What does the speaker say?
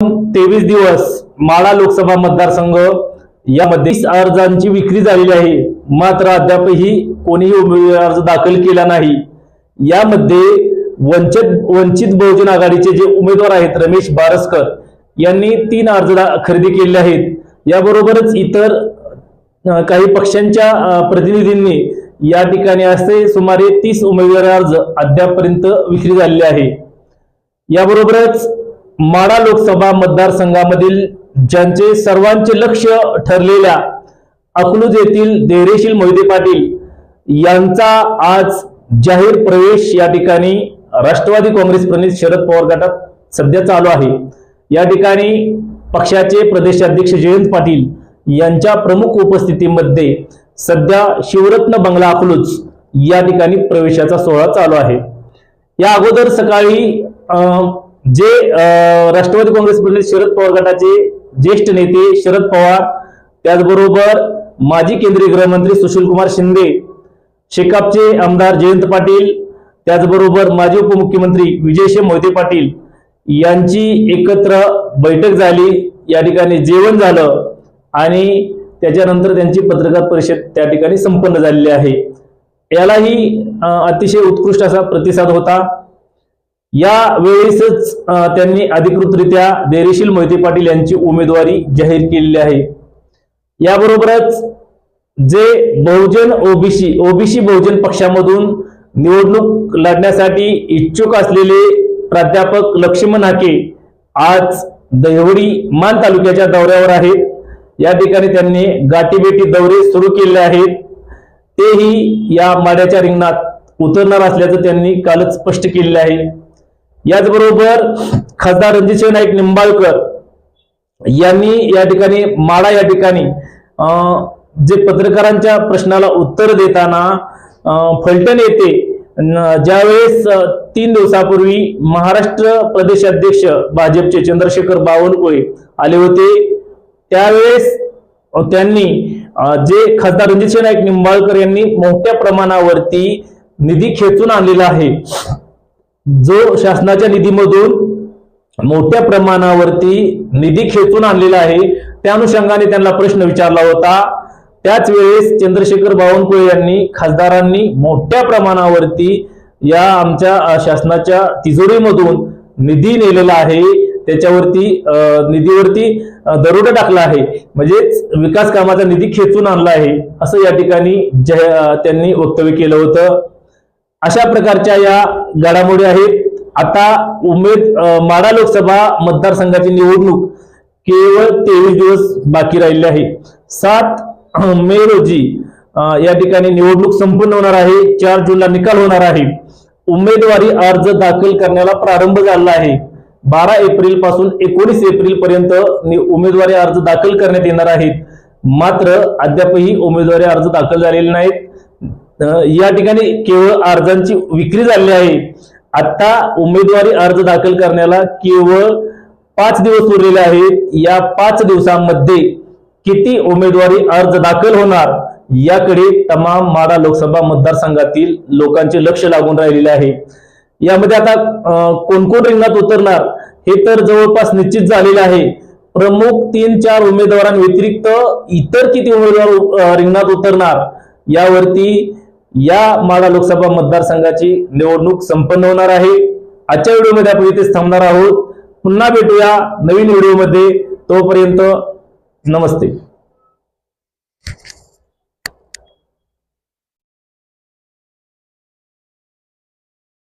तेवीस दिवस माळा लोकसभा मतदारसंघ यामध्ये अर्जांची विक्री झालेली आहे. मात्र अद्यापही कोणीही उमेदवारी अर्ज दाखल केला नाही. यामध्ये वंचित वंचित बहुजन आघाडीचे जे उमेदवार आहेत रमेश बारसकर यांनी तीन अर्ज खरेदी केले आहेत. याबरोबरच इतर काही पक्षांच्या प्रतिनिधींनी या ठिकाणी असे सुमारे तीस उमेदवारी अर्ज अद्यापपर्यंत विक्री झालेले आहे. याबरोबरच माडा लोकसभा मतदारसंघामधील ज्यांचे सर्वांचे लक्ष ठरलेल्या अकलूज येथील धैर्यशील मोहिते पाटील यांचा आज जाहीर प्रवेश या ठिकाणी राष्ट्रवादी काँग्रेस प्रणित शरद पवार गटात सध्या चालू आहे. या ठिकाणी पक्षाचे प्रदेशाध्यक्ष जयंत पाटील यांच्या प्रमुख उपस्थितीमध्ये सध्या शिवरत्न बंगला अकलूज या ठिकाणी प्रवेशाचा सोहळा चालू आहे. या अगोदर सकाळी जे राष्ट्रवादी काँग्रेस प्रणित शरद पवार गटाचे ज्येष्ठ नेते शरद पवार त्याचबरोबर माजी केंद्रीय गृहमंत्री सुशील कुमार शिंदे शेकापचे आमदार जयंत पाटील त्याचबरोबर माजी उपमुख्यमंत्री विजयशे मोहिते पाटील यांची एकत्र बैठक झाली. या ठिकाणी जेवण झालं आणि त्याच्यानंतर त्यांची पत्रकार परिषद त्या ठिकाणी संपन्न झालेली आहे. यालाही अतिशय उत्कृष्ट असा प्रतिसाद होता. या वेळेसच त्यांनी अधिकृतरित्या देरेशील मोहिते पाटील यांची उमेदवारी जाहीर केलेली आहे. याबरोबरच जे बहुजन ओबीसी ओबीसी बहुजन पक्षामधून निवडणूक लढण्यासाठी इच्छुक असलेले प्राध्यापक लक्ष्मण हाके आज दहिवडी मान तालुक्याच्या दौऱ्यावर आहेत. या ठिकाणी त्यांनी गाठीबेटी दौरे सुरू केले आहेत. तेही या माड्याच्या रिंगणात उतरणार असल्याचं त्यांनी कालच स्पष्ट केलेलं आहे. याचबरोबर खासदार रणजितसिंह नाईक निंबाळकर यांनी या ठिकाणी माडा या ठिकाणी अं, जे पत्रकारांच्या प्रश्नाला उत्तर देताना फलटण येथे ज्यावेळेस तीन दिवसापूर्वी महाराष्ट्र प्रदेशाध्यक्ष भाजपचे चंद्रशेखर बावनकुळे आले होते त्यावेळेस त्यांनी जे खासदार रणजितसिंह नाईक निंबाळकर यांनी मोठ्या प्रमाणावरती निधी खेचून आणलेला आहे जो शासनाच्या निधीमधून मोठ्या प्रमाणावरती निधी खेचून आणलेला आहे त्या अनुषंगाने त्यांना प्रश्न विचारला होता. त्याच वेळेस चंद्रशेखर बावनकुळे यांनी खासदारांनी मोठ्या प्रमाणावरती या आमच्या शासनाच्या तिजोरीमधून निधी नेलेला आहे. त्याच्यावरती निधीवरती दरोडा टाकला आहे. म्हणजेच विकास कामाचा निधी खेचून आणला आहे. असं या ठिकाणी जय त्यांनी वक्तव्य केलं होतं. अशा प्रकारच्या या घडामोडी आहेत. आता उमेद माडा लोकसभा मतदारसंघाची निवडणूक केवळ तेवीस दिवस बाकी राहिली आहे. सात मे रोजी या ठिकाणी निवडणूक संपन्न होणार आहे. चार जूनला निकाल होणार आहे. उमेदवारी अर्ज दाखल करण्याला प्रारंभ झाला आहे. बारा एप्रिलपासून एकोणीस एप्रिल पर्यंत नि- उमेदवारी अर्ज दाखल करण्यात येणार आहेत. मात्र अद्यापही उमेदवारी अर्ज दाखल झालेले नाहीत. या ठिकाणी केवळ अर्जांची विक्री झाली आहे. आता उमेदवारी अर्ज दाखल करण्याला केवळ पाच दिवस उरलेले आहेत. या पाच दिवसांमध्ये किती उमेदवारी अर्ज दाखल होणार याकडे तमाम माडा लोकसभा मतदारसंघातील लोकांचे लक्ष लागून राहिलेले आहे. यामध्ये आता कोण कोण रिंगणात उतरणार हे तर जवळपास निश्चित झालेले आहे. प्रमुख तीन चार उमेदवारांव्यतिरिक्त इतर किती उमेदवार रिंगणात उतरणार यावरती या माडा लोकसभा मतदारसंघाची निवडणूक संपन्न होणार आहे. आजच्या व्हिडिओमध्ये आपण इथेच थांबणार आहोत. पुन्हा भेटूया नवीन व्हिडिओमध्ये. तोपर्यंत नमस्ते.